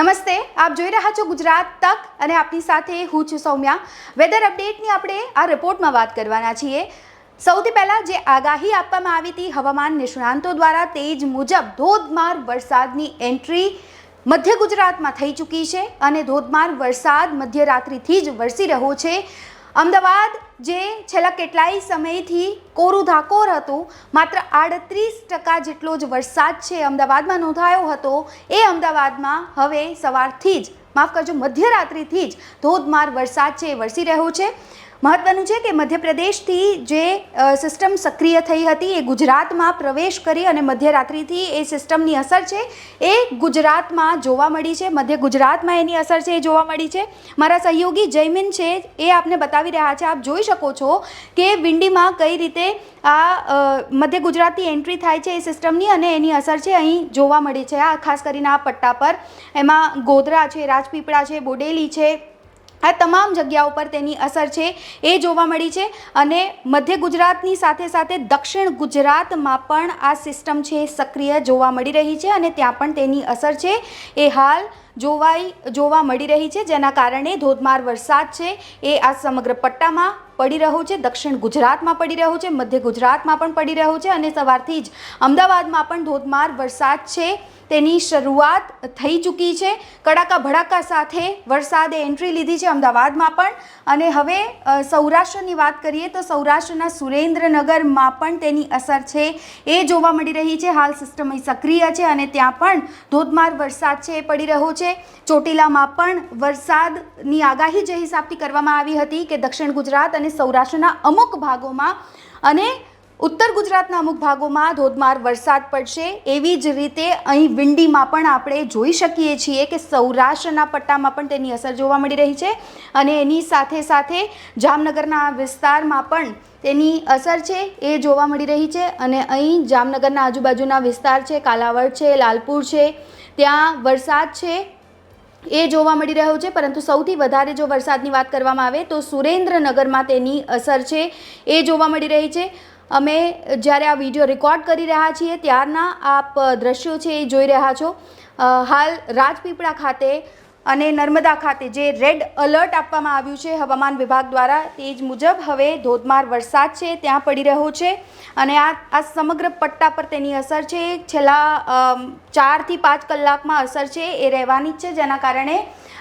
નમસ્તે, આપ જોઈ રહ્યા છો ગુજરાત તક અને આપની સાથે હું છું સૌમ્યા. વેધર અપડેટની આપણે આ રિપોર્ટમાં વાત કરવાના છીએ. સૌથી પહેલાં જે આગાહી આપવામાં આવી હતી હવામાન નિષ્ણાંતો દ્વારા તે જ મુજબ ધોધમાર વરસાદની એન્ટ્રી મધ્ય ગુજરાતમાં થઈ ચૂકી છે અને ધોધમાર વરસાદ મધ્યરાત્રિથી જ વરસી રહ્યો છે. અમદાવાદ જે છેલ્લા કેટલાય સમયથી કોરું ધાકોર હતું, માત્ર આડત્રીસ ટકા જેટલો જ વરસાદ છે અમદાવાદમાં નોંધાયો હતો. એ અમદાવાદમાં હવે સવારથી જ, માફ કરજો, મધ્યરાત્રિથી જ ધોધમાર વરસાદ છે એ વરસી રહ્યો છે. મહત્વનું છે કે મધ્યપ્રદેશથી જે સિસ્ટમ સક્રિય થઈ હતી એ ગુજરાતમાં પ્રવેશ કરી અને મધ્યરાત્રિથી એ સિસ્ટમની અસર છે એ ગુજરાતમાં જોવા મળી છે. મધ્ય ગુજરાતમાં એની અસર છે એ જોવા મળી છે. મારા સહયોગી જયમીન છે એ આપને બતાવી રહ્યા છે. આપ જોઈ શકો છો કે વિંડીમાં કઈ રીતે આ મધ્ય ગુજરાતથી એન્ટ્રી થાય છે એ સિસ્ટમની અને એની અસર છે અહીં જોવા મળી છે. આ ખાસ કરીને આ પટ્ટા પર. એમાં ગોધરા છે, રાજપીપળા છે, બોડેલી છે આ તમામ જગ્યાઓ પર તેની અસર છે, એ જોવા મળી છે અને મધ્ય ગુજરાતની સાથે સાથે દક્ષિણ ગુજરાતમાં પણ આ સિસ્ટમ છે, સક્રિય જોવા મળી રહી છે અને ત્યાં પણ તેની અસર છે. એ હાલ જોવાઈ, જોવા મળી રહી છે, જેના કારણે ધોધમાર વરસાદ છે. એ આ સમગ્ર પટ્ટામાં પડી રહ્યો છે, દક્ષિણ ગુજરાતમાં પડી રહ્યો છે, મધ્ય ગુજરાતમાં પણ પડી રહ્યું છે અને સવારથી જ અમદાવાદમાં પણ ધોધમાર વરસાદ છે. તેની શરૂઆત થઈ ચૂકી છે. કડાકા ભડાકા સાથે વરસાદે એન્ટ્રી લીધી છે અમદાવાદમાં પણ. અને હવે સૌરાષ્ટ્રની વાત કરીએ તો સૌરાષ્ટ્રના સુરેન્દ્રનગરમાં પણ તેની અસર છે. એ જોવા મળી રહી છે. હાલ સિસ્ટમ સક્રિય છે અને ત્યાં પણ ધોધમાર વરસાદ છે, એ પડી રહ્યો છે. ચોટીલામાં પણ વરસાદની આગાહી જે હિસાબથી કરવામાં આવી હતી કે દક્ષિણ ગુજરાત અને સૌરાષ્ટ્રના અમુક ભાગોમાં અને ઉત્તર ગુજરાતના અમુક ભાગોમાં ધોધમાર વરસાદ પડશે. એવી જ રીતે અહીં વિંડીમાં પણ આપણે જોઈ શકીએ છીએ કે સૌરાષ્ટ્રના પટ્ટામાં પણ તેની અસર જોવા મળી રહી છે અને એની સાથે સાથે જામનગરના વિસ્તારમાં પણ તેની અસર છે એ જોવા મળી રહી છે અને અહીં જામનગરના આજુબાજુના વિસ્તાર છે, કાલાવડ છે, લાલપુર છે, ત્યાં વરસાદ છે. એ જોવા મળી રહ્યો છે, પરંતુ સૌથી વધારે જો વરસાદની વાત કરવામાં આવે તો સુરેન્દ્રનગરમાં તેની અસર છે, એ જોવા મળી રહી છે. અમે જ્યારે આ વીડિયો રેકોર્ડ કરી રહ્યા છીએ, ત્યારના આપ દ્રશ્યો છે એ જોઈ રહ્યા છો. હાલ રાજપીપળા ખાતે અને નર્મદા ખાતે જે રેડ અલર્ટ આપવામાં આવ્યું છે હવામાન વિભાગ દ્વારા તે જ મુજબ હવે ધોધમાર વરસાદ છે, ત્યાં પડી રહ્યો છે અને આ આ સમગ્ર પટ્ટા પર તેની અસર છે. છેલ્લા ચારથી પાંચ કલાકમાં અસર છે, એ રહેવાની જ છે, જેના કારણે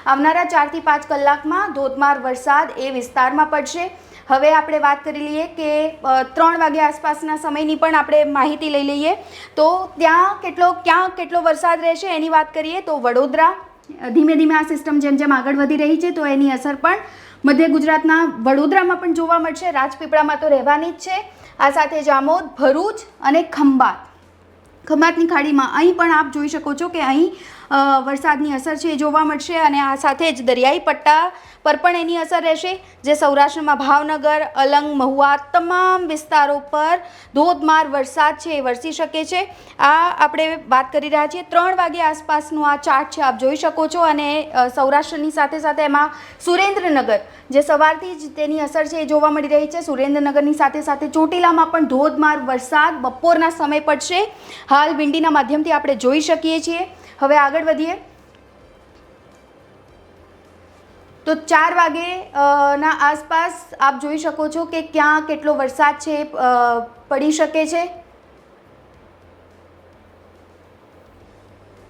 આવનારા ચારથી પાંચ કલાકમાં ધોધમાર વરસાદ એ વિસ્તારમાં પડશે. હવે આપણે વાત કરી લઈએ કે ત્રણ વાગ્યા આસપાસના સમયની પણ આપણે માહિતી લઈ લઈએ. તો ત્યાં કેટલો, ક્યાં કેટલો વરસાદ રહેશે એની વાત કરીએ તો વડોદરા ધીમે ધીમે આ સિસ્ટમ જેમ જેમ આગળ વધી રહી છે, તો એની અસર પણ મધ્ય ગુજરાતના વડોદરામાં પણ જોવા મળશે. રાજપીપળામાં તો રહેવાની જ છે. આ સાથે જામોદ ભરૂચ અને ખંભાત. ખંભાતની ખાડીમાં અહીં પણ આપ જોઈ શકો છો કે અહીં વરસાદની અસર છે એ જોવા મળશે અને આ સાથે જ દરિયાઈ પટ્ટા પર પણ એની અસર રહેશે, જે સૌરાષ્ટ્રમાં ભાવનગર, અલંગ, મહુવા તમામ વિસ્તારો પર ધોધમાર વરસાદ છે એ વરસી શકે છે. આ આપણે વાત કરી રહ્યા છીએ ત્રણ વાગે આસપાસનો આ ચાર્ટ છે, આપ જોઈ શકો છો અને સૌરાષ્ટ્રની સાથે સાથે એમાં સુરેન્દ્રનગર, જે સવારથી જ તેની અસર છે એ જોવા મળી રહી છે. સુરેન્દ્રનગરની સાથે સાથે ચોટીલામાં પણ ધોધમાર વરસાદ બપોરના સમય પડશે. હાલ વિંડીના માધ્યમથી આપણે જોઈ શકીએ છીએ. હવે આગળ વધીએ. તો ચાર વાગે ના આસપાસ આપ જોઈ શકો છો કે ક્યાં કેટલો વરસાદ છે પડી શકે છે.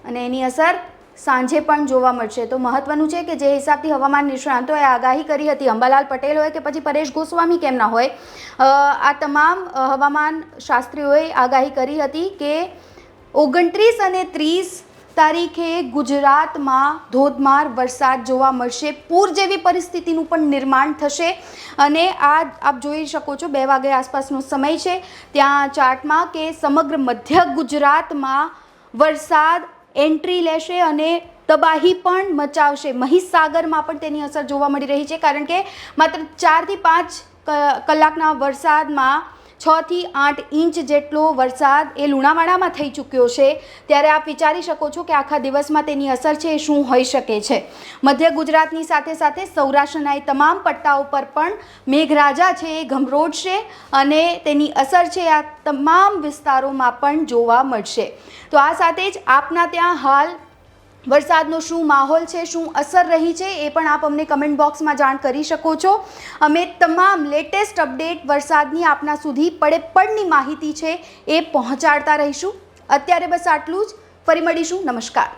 અને એની અસર સાંજે પણ જોવા મળશે. તો મહત્વનું છે કે જે હિસાબથી હવામાન નિષ્ણાંતોએ આગાહી કરી હતી, અંબાલાલ પટેલ હોય કે પછી પરેશ ગોસ્વામી કેમ ના હોય આ તમામ હવામાન શાસ્ત્રીઓએ આગાહી કરી હતી કે ઓગણત્રીસ અને ત્રીસ તારીખે ગુજરાતમાં ધોધમાર વરસાદ જોવા મળશે. પૂર જેવી પરિસ્થિતિનું પણ નિર્માણ થશે. અને આ આપ જોઈ શકો છો, બે વાગે આસપાસનો સમય છે. ત્યાં ચાર્ટમાં કે સમગ્ર મધ્ય ગુજરાતમાં વરસાદ એન્ટ્રી લેશે અને તબાહી પણ મચાવશે. મહીસાગરમાં પણ તેની અસર જોવા મળી રહી છે, કારણ કે માત્ર ચારથી પાંચ કલાકના વરસાદમાં છથી આઠ ઇંચ જેટલો વરસાદ એ લુણાવાડામાં થઈ ચૂક્યો છે. ત્યારે આપ વિચારી શકો છો કે આખા દિવસમાં તેની અસર છે એ શું હોઈ શકે છે. મધ્ય ગુજરાતની સાથે સાથે સૌરાષ્ટ્રના એ તમામ પટ્ટાઓ પર પણ મેઘરાજા છે એ ગમરોડશે અને તેની અસર છે આ તમામ વિસ્તારોમાં પણ જોવા મળશે. તો આ સાથે જ આપના ત્યાં હાલ વરસાદનો શું માહોલ છે, શું અસર રહી છે, એ પણ આપ અમને કમેન્ટ બોક્સમાં જાણ કરી શકો છો. અમે તમામ લેટેસ્ટ અપડેટ વરસાદની આપના સુધી પડે પડની માહિતી છે, એ પહોંચાડતા રહીશું. અત્યારે બસ આટલું જ. ફરી મળીશું. નમસ્કાર.